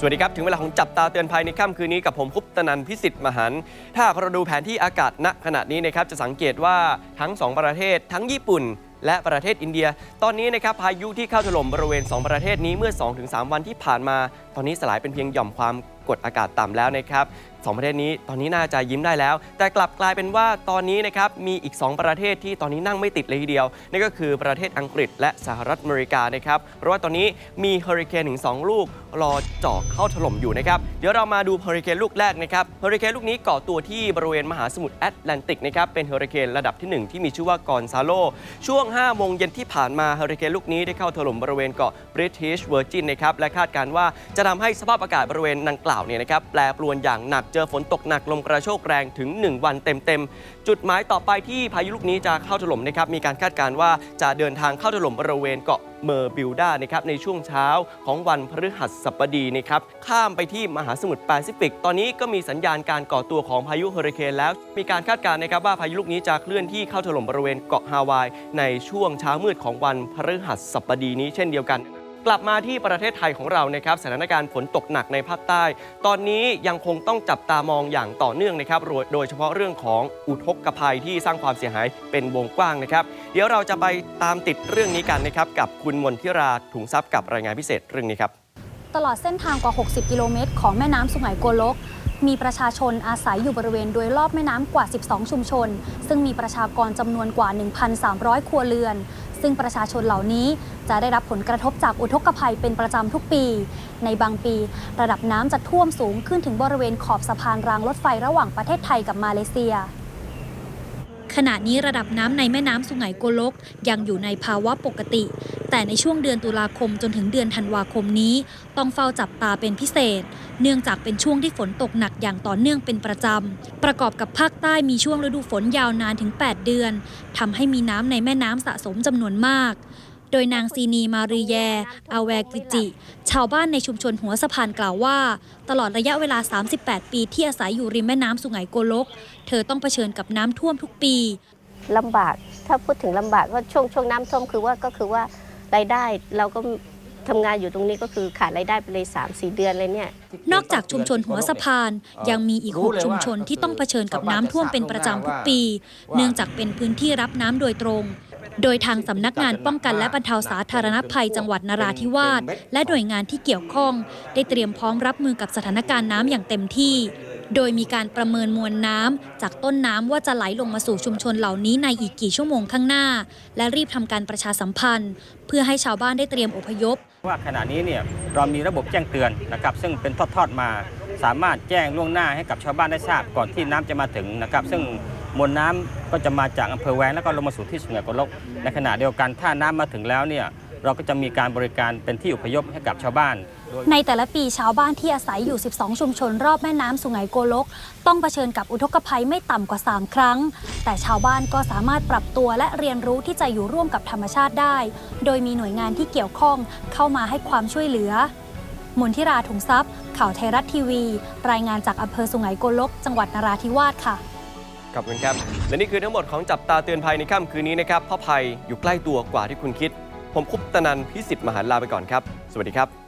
สวัสดีครับ ถึงเวลาของจับตาเตือนภัยในค่ำคืนนี้กับผมคุปตนันพิสิทธิ์มหัน ถ้าเราดูแผนที่อากาศณขณะนี้นะครับจะสังเกตว่าทั้ง 2 ประเทศ ทั้งญี่ปุ่น และประเทศอินเดีย ตอนนี้นะครับพายุที่เข้าถล่มบริเวณ 2 ประเทศนี้เมื่อ 2-3 วันที่ผ่านมา ตอนนี้สลายเป็นเพียงหย่อมความกดอากาศต่ำแล้วนะครับ สองประเทศนี้ตอนนี้น่าจะยิ้มได้แล้ว แต่กลับกลายเป็นว่าตอนนี้นะครับมีอีก 2 ประเทศที่ตอนนี้นั่งไม่ติดเลยทีเดียวนั่นก็คือประเทศอังกฤษและสหรัฐอเมริกานะครับเพราะว่าตอนนี้มีเฮอริเคนถึง 2 ลูกรอเจาะเข้าถล่มอยู่นะครับเดี๋ยวเรามาดูเฮอริเคนลูกแรกนะครับเฮอริเคนลูกนี้ก่อตัวที่บริเวณมหาสมุทรแอตแลนติกนะครับเป็นเฮอริเคนระดับทีหนึ่1 ที่มีชื่อว่ากอนซาโลช่วง5โมงเย็นที่ผ่านมาเฮอริเคนลูกนี้ได้เข้าถล่มบริเวณเกาะ British Virgin นะครับและคาดการณ์ว่าจะทำให้สภาพอากาศบริเวณดังกล่าวเนี่ยนะครับแปรปรวนอย่างหนักเจอฝนตกหนักลมกระโชกแรงถึง 1 วันเต็มๆ จุดหมายต่อไปที่พายุลูกนี้จะเข้าถล่มนะครับมีการคาดการณ์ว่าจะเดินทางเข้าถล่มบริเวณเกาะเมอร์บิลดานะครับในช่วงเช้าของวันพฤหัสบดีนะครับข้ามไปที่มหาสมุทรแปซิฟิก ตอนนี้ก็มีสัญญาณการก่อตัวของพายุเฮอริเคนแล้ว มีการคาดการณ์นะครับว่าพายุลูกนี้จะเคลื่อนที่เข้าถล่มบริเวณเกาะฮาวาย ในช่วงเช้ามืดของวันพฤหัสบดีนี้เช่นเดียวกัน กลับมาที่ประเทศไทยของเรานะครับสถานการณ์ฝนตกหนักในภาคใต้ ตอนนี้ยังคงต้องจับตามองอย่างต่อเนื่องนะครับโดยเฉพาะเรื่องของอุทกภัยที่สร้างความเสียหายเป็นวงกว้างนะครับ เดี๋ยวเราจะไปตามติดเรื่องนี้กันนะครับ กับคุณมนทิราถุงทรัพย์กับรายงานพิเศษเรื่องนี้ครับ ตลอดเส้นทางกว่า 60 กิโลเมตร ของแม่น้ำสุไหงโกลกมีประชาชนอาศัยอยู่บริเวณโดยรอบแม่น้ำกว่า 12 ชุมชน ซึ่งมีประชากรจำนวนกว่า 1,300 ครัวเรือน ซึ่งประชาชนเหล่านี้จะได้รับผลกระทบจากอุทกภัยเป็นประจำทุกปี ในบางปี ระดับน้ำจะท่วมสูงขึ้นถึงบริเวณขอบสะพานรางรถไฟระหว่างประเทศไทยกับมาเลเซียขณะนี้ระดับน้ำในแม่น้ำสุไหงโกลกยังอยู่ในภาวะปกติ แต่ในช่วงเดือนตุลาคมจนถึงเดือนธันวาคมนี้ ต้องเฝ้าจับตาเป็นพิเศษ เนื่องจากเป็นช่วงที่ฝนตกหนักอย่างต่อเนื่องเป็นประจำ ประกอบกับภาคใต้มีช่วงฤดูฝนยาวนานถึง 8 เดือนทำให้มีน้ำในแม่น้ำสะสมจำนวนมากโดยนางซีนีมารีแย อาแวกิจิ ชาวบ้านในชุมชนหัวสะพานกล่าวว่า ตลอดระยะเวลา 38 ปีที่อาศัยอยู่ริมแม่น้ำสุไหงโกลก เธอต้องเผชิญกับน้ำท่วมทุกปีลำบาก ถ้าพูดถึงลำบากก็ช่วงช่วงน้ำท่วมคือว่าก็คือว่า รายได้เราก็ทำงานอยู่ตรงนี้ก็คือขาดรายได้ไปเลย 3 4 เดือนเลยเนี่ย นอกจากชุมชนหัวสะพานยังมีอีก6ชุมชนที่ต้องเผชิญกับน้ำท่วมเป็นประจำทุกปี เนื่องจากเป็นพื้นที่รับน้ำโดยตรง โดยทางสำนักงานป้องกันและบรรเทาสาธารณภัยจังหวัดนราธิวาสและหน่วยงานที่เกี่ยวข้อง ได้เตรียมพร้อมรับมือกับสถานการณ์น้ำอย่างเต็มที่ โดยมีการประเมินมวลน้ำจากต้นน้ำว่าจะไหลลงมาสู่ชุมชนเหล่านี้ในอีกกี่ชั่วโมงข้างหน้า และรีบทำการประชาสัมพันธ์ เพื่อให้ชาวบ้านได้เตรียมอพยพ ว่าขณะนี้เนี่ยเรามีระบบแจ้งเตือนนะครับ ซึ่งเป็นทอดๆมา สามารถแจ้งล่วงหน้าให้กับชาวบ้านได้ทราบก่อนที่น้ำจะมาถึงนะครับ ซึ่งมวลน้ำก็จะมาจากอำเภอแวงแล้วก็ลงมาสู่ที่สุไหงโกลกในขณะเดียวกันถ้าน้ำมาถึงแล้วเนี่ย เราก็จะมีการบริการเป็นที่อพยพให้กับชาวบ้าน ในแต่ละปีชาวบ้านที่อาศัยอยู่ 12 ชุมชนรอบแม่น้ำสุไหงโกลก ต้องเผชิญกับอุทกภัยไม่ต่ำกว่า 3 ครั้ง แต่ชาวบ้านก็สามารถปรับตัวและเรียนรู้ที่จะอยู่ร่วมกับธรรมชาติได้ โดยมีหน่วยงานที่เกี่ยวข้องเข้ามาให้ความช่วยเหลือมนทิราถุงทรัพย์ ข่าวไทยรัฐทีวี รายงานจากอำเภอสุไหงโกลก จังหวัดนราธิวาสค่ะขอบคุณครับ และนี่คือทั้งหมดของจับตาเตือนภัยในค่ำคืนนี้นะครับเพราะภัยอยู่ใกล้ตัวกว่าที่คุณคิด ผมคุปตนันพิสิทธิ์มหันลาไปก่อนครับ สวัสดีครับ